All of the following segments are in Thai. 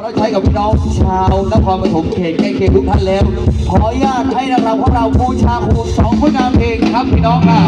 เราใช้กับพี่น้องชาวนครปฐมเขตแกล้เขตยงทุกท่านแล้ว ขออนุญาตให้นักเราของเราบูชาครูสองผลงานเพลงครับพี่น้องค่ะ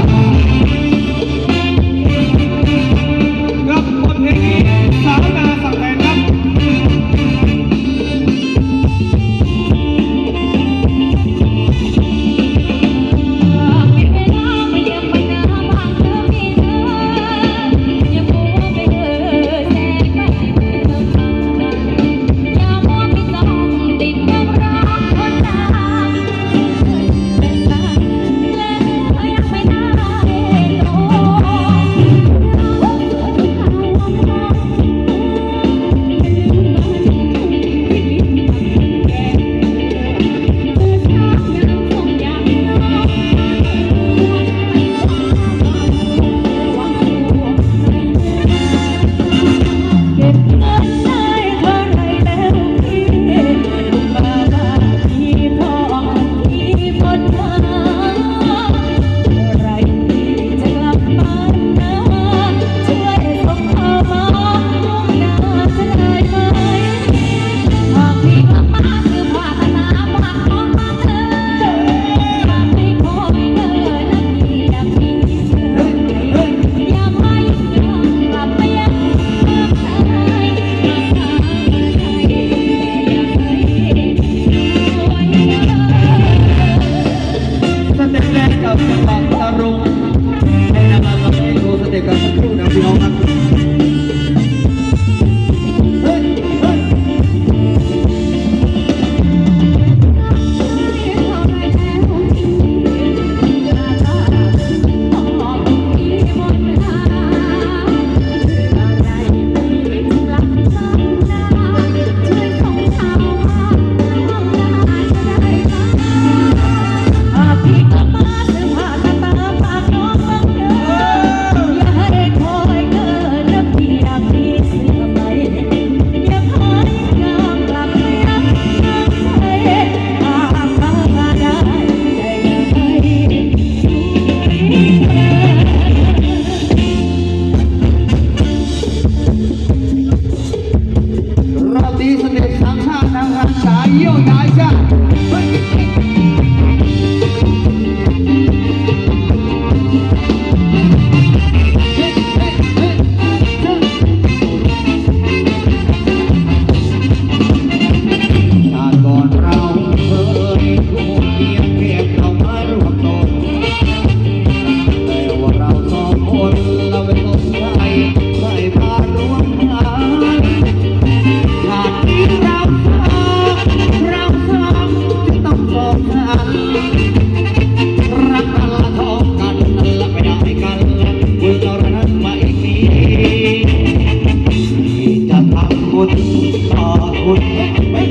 ต่อคุณ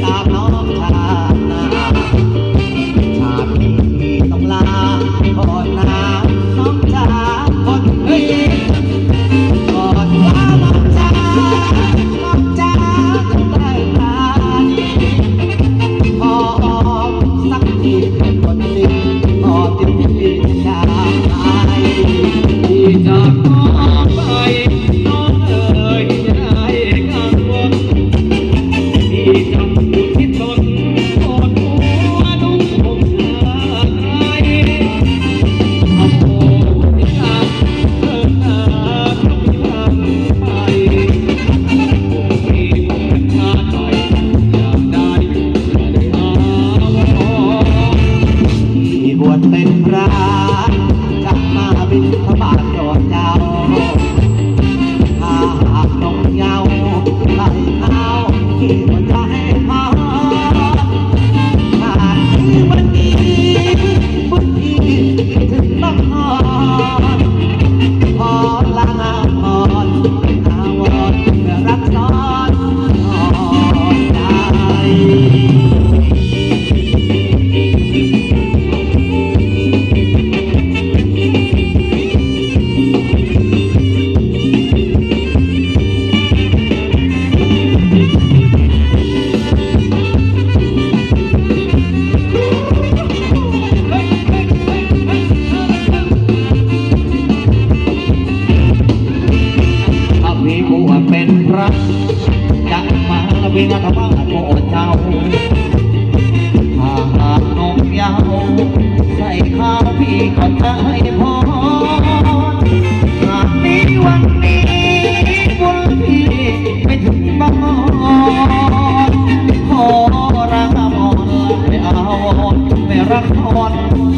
ตาเขา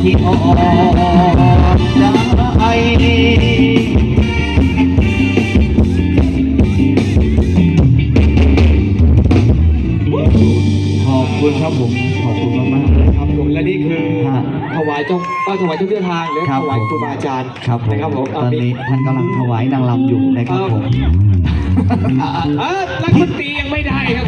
ที่อ่อนใจขอบคุณครับผมขอบคุณมากๆเลยครับผมและนี่คือฮะถวายเจ้าก็ถวายเจ้าที่ทางหรือครับถวายผม ครูบาอาจารย์ครับผมนะครับผมตอนนี้ท่านกำลังถวายนางรำอยู่นะครับผม อ่าอ่านักดนตรียังไม่ได้ครับ